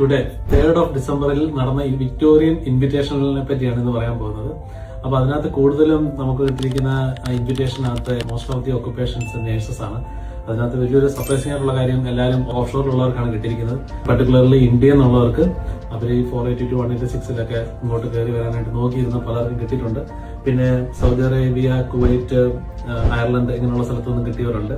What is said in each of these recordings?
Today third of ഡിസംബറിൽ നടന്ന ഈ വിക്ടോറിയൻ ഇൻവിറ്റേഷനെ പറ്റിയാണ് ഇന്ന് പറയാൻ പോകുന്നത്. അപ്പൊ അതിനകത്ത് കൂടുതലും നമുക്ക് കിട്ടിയിരിക്കുന്ന ഇൻവിറ്റേഷനകത്ത് most of the occupations nurses ആണ്. അതിനകത്ത് വലിയൊരു സർപ്രൈസിംഗ് ആയിട്ടുള്ള കാര്യം എല്ലാവരും ഓഫ് ഉള്ളവർക്കാണ് കിട്ടിയിരിക്കുന്നത്. പർട്ടിക്കുലർലി ഇന്ത്യ എന്നുള്ളവർക്ക് അവർ ഈ four eighty two one eighty സിക്സിലൊക്കെ ഇങ്ങോട്ട് കയറി വരാനായിട്ട് നോക്കിയിരുന്ന പലർക്കും കിട്ടിയിട്ടുണ്ട്. പിന്നെ സൗദി അറേബ്യ കുവൈറ്റ് അയർലൻഡ് ഇങ്ങനെയുള്ള സ്ഥലത്തൊന്നും കിട്ടിയവരുണ്ട്.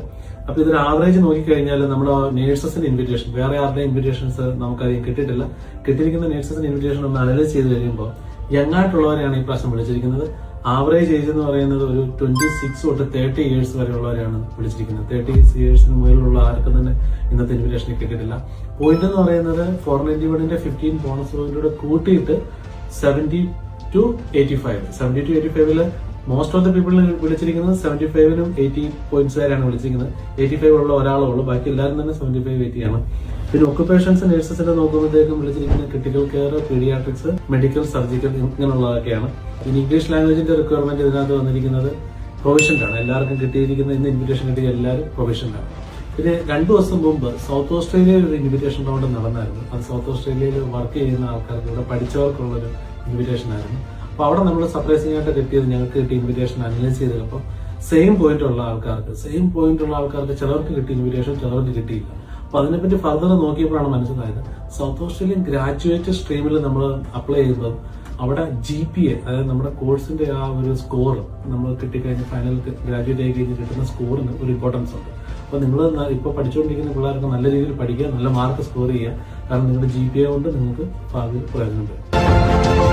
അപ്പൊ ഇതൊരു ആവറേജ് നോക്കിക്കഴിഞ്ഞാൽ നമ്മുടെ നേഴ്സസിന്റെ ഇൻവിറ്റേഷൻ വേറെ ആരുടെയും ഇൻവിറ്റേഷൻസ് നമുക്കധികം കിട്ടിയിട്ടില്ല. കിട്ടിയിരിക്കുന്ന നേഴ്സസിന്റെ ഇൻവിറ്റേഷൻ ഒന്ന് അനലൈസ് ചെയ്ത് കഴിയുമ്പോൾ യങ്ങായിട്ടുള്ളവരെയാണ് ഈ പ്രാവശ്യം വിളിച്ചിരിക്കുന്നത്. ആവറേജ് ഏജ് എന്ന് പറയുന്നത് ഒരു ട്വന്റി സിക്സ് തൊട്ട് തേർട്ടി ഇയേഴ്സ് വരെയുള്ളവരെയാണ് വിളിച്ചിരിക്കുന്നത്. തേർട്ടി ഇയേഴ്സിന് മുകളിലുള്ള ആർക്കും തന്നെ ഇന്നത്തെ ഇൻവിറ്റേഷൻ കിട്ടിയിട്ടില്ല. പോയിന്റ് എന്ന് പറയുന്നത് ഫോർ നയന്റി വണ്ണിന്റെ ഫിഫ്റ്റീൻ ബോണസ് പോയിന്റോടെ കൂട്ടിയിട്ട് seventy two eighty five seventy two eighty ഫൈവിൽ മോസ്റ്റ് ഓഫ് ദ പീപ്പിൾ വിളിച്ചിരിക്കുന്നത് സെവന്റി ഫൈവിനും എയ്റ്റി പോയിന്റ്സ് വരെയാണ് വിളിച്ചിരിക്കുന്നത്. എയ്റ്റി ഫൈവ് ഉള്ള ഒരാളേ ഉള്ളൂ. ബാക്കി എല്ലാവരും തന്നെ സെവന്റി ഫൈവ് എയ്റ്റി ആണ്. പിന്നെ ഒക്കുപേഷൻസ് നഴ്സസിനെ നോക്കുമ്പോഴത്തേക്കും വിളിച്ചിരിക്കുന്ന critical care paediatrics medical surgical ഇങ്ങനെയുള്ളതൊക്കെയാണ്. പിന്നെ ഇംഗ്ലീഷ് ലാംഗ്വേജിന്റെ റിക്വയർമെന്റ് ഇതിനകത്ത് വന്നിരിക്കുന്നത് പ്രൊവിഷനിലാണ് എല്ലാവർക്കും കിട്ടിയിരിക്കുന്ന ഇന്ന് ഇൻവിറ്റേഷൻ കിട്ടിയ എല്ലാവരും പ്രൊവിഷനിലാണ് പിന്നെ രണ്ടു ദിവസം മുമ്പ് സൗത്ത് ഓസ്ട്രേലിയയിൽ ഒരു ഇൻവിറ്റേഷൻ റൗണ്ട് നടന്നായിരുന്നു. അത് സൗത്ത് ഓസ്ട്രേലിയയിൽ വർക്ക് ചെയ്യുന്ന ആൾക്കാർക്ക് ഇവിടെ പഠിച്ചവർക്കുള്ളൊരു ഇൻവിറ്റേഷൻ ആയിരുന്നു. അപ്പൊ അവിടെ നമ്മൾ സർപ്രൈസിംഗ് ആയിട്ട് കിട്ടിയത് ഞങ്ങൾക്ക് കിട്ടിയ ഇൻവിറ്റേഷൻ അനലൈസ് ചെയ്തപ്പോൾ സെയിം പോയിന്റ് ഉള്ള ആൾക്കാർക്ക് സെയിം പോയിന്റ് ഉള്ള ആൾക്കാർക്ക് ചിലർക്ക് കിട്ടിയ ഇൻവിറ്റേഷൻ ചിലർക്ക് കിട്ടിയില്ല. അപ്പൊ അതിനെപ്പറ്റി ഫർദർ നോക്കിയപ്പോഴാണ് മനസ്സിലായത്. സൗത്ത് ഓസ്ട്രേലിയൻ ഗ്രാജുവേറ്റ് സ്ട്രീമിൽ നമ്മൾ അപ്ലൈ ചെയ്യുമ്പോൾ അവിടെ ജി പി എ അതായത് നമ്മുടെ കോഴ്സിന്റെ ആ ഒരു സ്കോർ നമ്മൾ കിട്ടിക്കഴിഞ്ഞ് ഫൈനൽ ഗ്രാജുവേറ്റ് ആയി കഴിഞ്ഞ് കിട്ടുന്ന സ്കോറിന് ഒരു ഇമ്പോർട്ടൻസ് ഉണ്ട്. അപ്പോൾ നിങ്ങൾ ഇപ്പോൾ പഠിച്ചുകൊണ്ടിരിക്കുന്ന പിള്ളേർക്ക് നല്ല രീതിയിൽ പഠിക്കുക നല്ല മാർക്ക് സ്കോർ ചെയ്യുക. കാരണം നിങ്ങളുടെ ജി പി എ കൊണ്ട് നിങ്ങൾക്ക് ഭാവിയിൽ പ്രയോജനം വരും